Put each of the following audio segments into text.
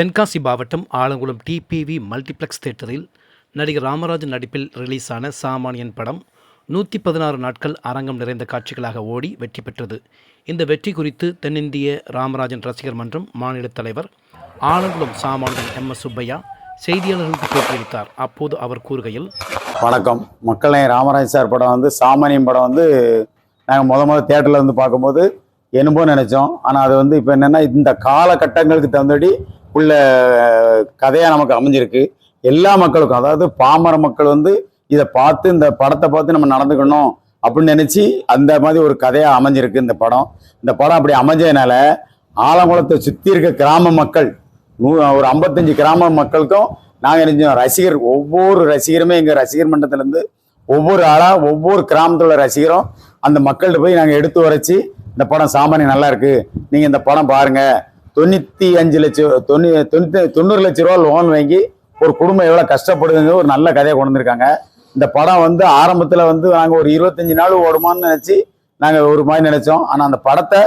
தென்காசி மாவட்டம் Alangulam DPV multiplex தியேட்டரில் நடிகர் ராமராஜன் நடிப்பில் ரிலீஸான சாமானியன் படம் நூற்றி பதினாறு நாட்கள் அரங்கம் நிறைந்த காட்சிகளாக ஓடி வெற்றி பெற்றது. இந்த வெற்றி குறித்து தென்னிந்திய ராமராஜன் ரசிகர் மன்றம் மாநில தலைவர் ஆலங்குளம் சாமானியன் எம். எஸ். சுப்பையா செய்தியாளர்களுக்கு பேட்டியளித்தார் அப்போது அவர் கூறுகையில் வணக்கம். மக்களே ராமராஜ் சார் படம் வந்து சாமானியம் படம் வந்து நாங்கள் முத முத தேட்டரில் வந்து பார்க்கும்போது என்னமோ நினச்சோம். ஆனால் அது வந்து இப்போ என்னென்னா இந்த காலகட்டங்களுக்கு தகுந்தபடி உள்ள கதையாக நமக்கு அமைஞ்சிருக்கு. எல்லா மக்களுக்கும் அதாவது பாமர மக்கள் வந்து இதை பார்த்து இந்த படத்தை பார்த்து நம்ம நடந்துக்கணும் அப்படின்னு நினச்சி அந்த மாதிரி ஒரு கதையாக அமைஞ்சிருக்கு இந்த படம். இந்த படம் அப்படி அமைஞ்சதுனால ஆலங்குளத்தை சுற்றி இருக்க கிராம மக்கள் நூ ஒரு ஐம்பத்தஞ்சு கிராம மக்களுக்கும் நாங்கள் நினைச்சோம் ரசிகர் ஒவ்வொரு ரசிகருமே எங்கள் ரசிகர் மன்றத்துலேருந்து ஒவ்வொரு ஆளாக ஒவ்வொரு கிராமத்தில் உள்ள ரசிகரும் அந்த மக்கள்கிட்ட போய் நாங்கள் எடுத்து உரைச்சி இந்த படம் சாமானியம் நல்லா இருக்குது நீங்கள் இந்த படம் பாருங்கள் தொண்ணூற்றி அஞ்சு லட்சம் தொண்ணூ தொண்ணூற்றி தொண்ணூறு லட்ச ரூபா லோன் வாங்கி ஒரு குடும்பம் எவ்வளோ கஷ்டப்படுதுங்க ஒரு நல்ல கதையை கொண்டு வந்திருக்காங்க. இந்த படம் வந்து ஆரம்பத்தில் வந்து நாங்கள் ஒரு இருபத்தஞ்சி நாள் ஓடுமான்னு நினச்சி நாங்கள் ஒரு மாதிரி நினைச்சோம். ஆனால் அந்த படத்தை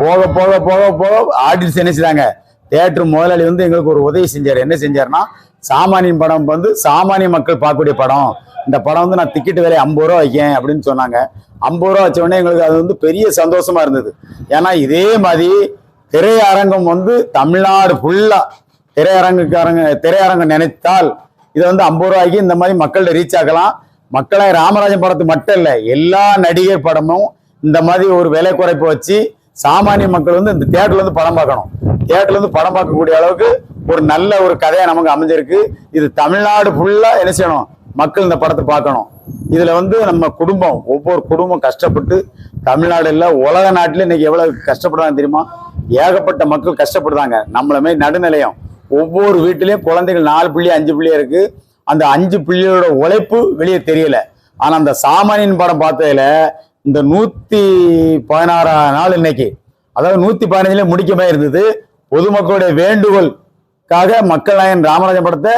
போக போக போக போக ஆடியன்ஸ் நினைச்சிட்டாங்க தேட்டர் முதலாளி வந்து எங்களுக்கு ஒரு உதவி செஞ்சார். என்ன செஞ்சாருன்னா சாமானியன் படம் வந்து சாமானிய மக்கள் பார்க்கக்கூடிய படம். இந்த படம் வந்து நான் டிக்கெட் விலை ஐம்பது ரூபா வைக்கேன் அப்படின்னு சொன்னாங்க. ஐம்பது ரூபா வச்ச உடனே எங்களுக்கு அது வந்து பெரிய சந்தோஷமா இருந்தது. ஏன்னா இதே மாதிரி திரையரங்கம் வந்து தமிழ்நாடு ஃபுல்லா திரையரங்குக்காரங்க திரையரங்கம் நினைத்தால் இதை வந்து ஐம்பது ரூபாய்க்கு இந்த மாதிரி மக்கள்கிட்ட ரீச் ஆகலாம் மக்களை ராமராஜன் படத்து மட்டும் இல்லை எல்லா நடிகர் படமும் இந்த மாதிரி ஒரு விலை குறைப்பு வச்சு சாமானிய மக்கள் வந்து இந்த தேட்டர்ல இருந்து படம் பார்க்கணும். தேட்டர்ல இருந்து படம் பார்க்கக்கூடிய அளவுக்கு ஒரு நல்ல ஒரு கதையை நமக்கு அமைஞ்சிருக்கு. இது தமிழ்நாடு ஃபுல்லா என்ன செய்யணும்? மக்கள் இந்த படத்தை பார்க்கணும். இதுல வந்து நம்ம குடும்பம் ஒவ்வொரு குடும்பம் கஷ்டப்பட்டு தமிழ்நாடு இல்லை உலக நாட்டில் இன்னைக்கு எவ்வளவு கஷ்டப்படுறாங்க தெரியுமா? ஏகப்பட்ட மக்கள் கஷ்டப்படுறாங்க நம்மள மாதிரி நடுநிலையம். ஒவ்வொரு வீட்டிலையும் குழந்தைகள் நாலு புள்ளி அஞ்சு புள்ளி இருக்கு. அந்த அஞ்சு புள்ளியோட உழைப்பு வெளியே தெரியல. ஆனா அந்த சாமானியன் படம் பார்த்ததுல இந்த நூத்தி பதினாறாம் நாள் இன்னைக்கு. அதாவது நூத்தி பதினஞ்சுல முடிக்கமே இருந்தது. பொதுமக்களுடைய வேண்டுகோளுக்காக மக்கள் நாயன் ராமராஜன் படத்தை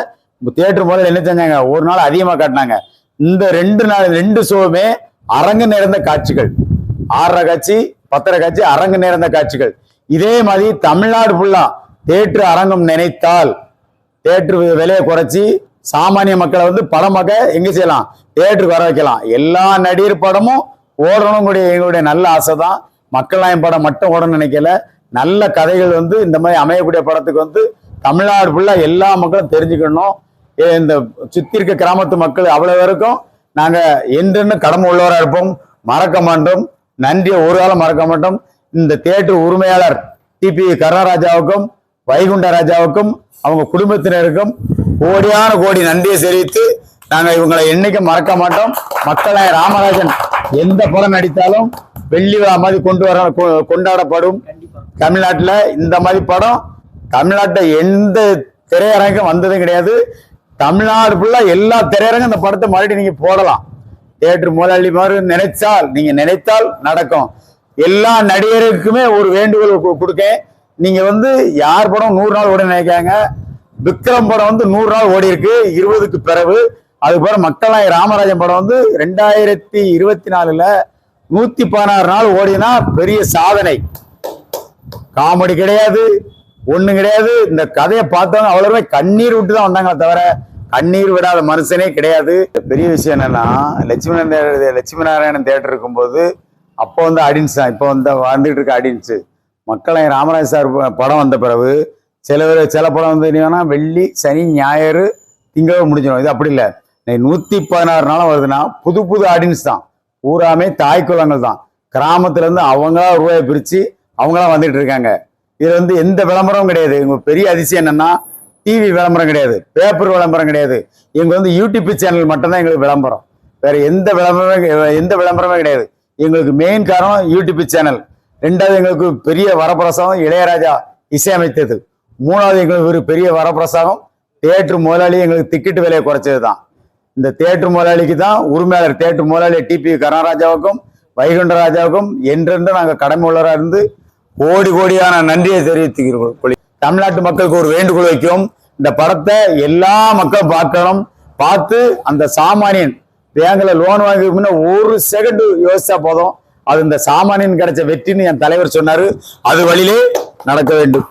தியேட்டர் முதல்ல என்ன செஞ்சாங்க? ஒரு நாள் அதிகமா காட்டினாங்க. இந்த ரெண்டு நாள் ரெண்டு ஷோவுமே அரங்கு நிறைந்த காட்சிகள். ஆறரை காட்சி பத்தரை காட்சி அரங்கு நிறைந்த காட்சிகள். இதே மாதிரி தமிழ்நாடு ஃபுல்லா தேற்று அரங்கம் நினைத்தால் தேற்று விலையை குறைச்சி சாமானிய மக்களை வந்து படம் பார்க்க எங்க செய்யலாம்? தேட்டருக்கு வர வைக்கலாம். எல்லா நடிகர் படமும் ஓடணும் கூடிய எங்களுடைய நல்ல ஆசை தான் மக்கள் நாயம் படம் மட்டும் ஓடணும்னு நினைக்கல. நல்ல கதைகள் வந்து இந்த மாதிரி அமையக்கூடிய படத்துக்கு வந்து தமிழ்நாடு ஃபுல்லா எல்லா மக்களும் தெரிஞ்சுக்கணும். இந்த சுத்தி இருக்க கிராமத்து மக்கள் அவ்வளவு வரைக்கும் நாங்க என்றென்னு கடமை உள்ளவராக இருப்போம். மறக்க மாட்டோம். நன்றியை ஒரு காலம் மறக்க மாட்டோம். இந்த தேட்டர் உரிமையாளர் டிபி கருணாராஜாவுக்கும் வைகுண்ட ராஜாவுக்கும் அவங்க குடும்பத்தினருக்கும் கோடியான கோடி நன்றியை தெரிவித்து நாங்கள் இவங்களை என்னைக்கும் மறக்க மாட்டோம். மக்களை ராமராஜன் எந்த படம் நடித்தாலும் வெள்ளி விழா மாதிரி கொண்டு வர கொ- கொண்டாடப்படும். தமிழ்நாட்டில் இந்த மாதிரி படம் தமிழ்நாட்டை எந்த திரையரங்கம் வந்ததும் கிடையாது. தமிழ்நாடு ஃபுல்லா எல்லா திரையரங்கும் இந்த படத்தை மறுபடியும் நீங்க போடலாம். தேட்டர் முதலாளி மாதிரி நினைச்சால் நீங்க நினைத்தால் நடக்கும். எல்லா நடிகருக்குமே ஒரு வேண்டுகோள் கொடுக்க நீங்க வந்து யார் படம் நூறு நாள் ஓடி நினைக்காங்க. விக்ரம் படம் வந்து நூறு நாள் ஓடி இருக்கு இருபதுக்கு பிறகு. அதுக்கப்புறம் மக்களாய் ராமராஜன் படம் வந்து ரெண்டாயிரத்தி இருபத்தி நாலுல நூத்தி பதினாறு நாள் ஓடினா பெரிய சாதனை. காமெடி கிடையாது. ஒண்ணு கிடையாது. இந்த கதையை பார்த்தவங்க அவ்வளவுமே கண்ணீர் விட்டு தான் வந்தாங்களே தவிர கண்ணீர் விடாத மனுஷனே கிடையாது. பெரிய விஷயம் என்னன்னா லட்சுமி லட்சுமி நாராயணன் தேட்டர் இருக்கும்போது அப்போ வந்து ஆடியன்ஸ் தான். இப்போ வந்து வந்துட்டு இருக்க ஆடியன்ஸு மக்களை ராமராஜ் சார் படம் வந்த பிறகு சில பேர் சில படம் வந்து என்னன்னா வெள்ளி சனி ஞாயிறு திங்கள் முடிஞ்சிடும். இது அப்படி இல்லை. நூற்றி பதினாறு நாளும் வருதுன்னா புது புது ஆடியன்ஸ் தான். பூராமே தாய் குலங்கள் தான். கிராமத்துலேருந்து அவங்களா ரூபாயை பிரித்து அவங்களாம் வந்துட்டு இருக்காங்க. இது வந்து எந்த விளம்பரமும் கிடையாது. இவங்க பெரிய அதிசயம் என்னன்னா டிவி விளம்பரம் கிடையாது. பேப்பர் விளம்பரம் கிடையாது. இவங்க வந்து யூடியூப் சேனல் மட்டும்தான் எங்களுக்கு விளம்பரம். வேற எந்த விளம்பரமே எந்த விளம்பரமே கிடையாது. எங்களுக்கு மெயின் காரணம் யூடியூப் சேனல் ரெண்டாவது எங்களுக்கு பெரிய வரப்பிரசாதம் இளையராஜா இசையமைத்தது. மூணாவது எங்களுக்கு ஒரு பெரிய வரப்பிரசாதம் தேட்டர் முதலாளி எங்களுக்கு டிக்கெட் விலையை குறைச்சது தான் இந்த தேட்டர் முதலாளிக்கு தான் உரிமையாளர் தேட்டர் முதலாளி டிபி கருணராஜாவுக்கும் வைகுண்ட ராஜாவுக்கும் என்றென்று நாங்கள் கடமை உள்ளவராக இருந்து கோடி கோடியான நன்றியை தெரிவித்துக்கிறோம் தமிழ்நாட்டு மக்களுக்கு ஒரு வேண்டுகோள் வைக்கும் இந்த படத்தை எல்லா மக்களும் பார்க்கணும். பார்த்து அந்த சாமானியன் பேங்க்ல லோன் வாங்கி முன்ன ஒரு செகண்ட் யோசிச்சா போதும். அது இந்த சாமானியன் கிடைச்ச வெற்றின்னு என் தலைவர் சொன்னாரு. அது வழியிலே நடக்க வேண்டும்.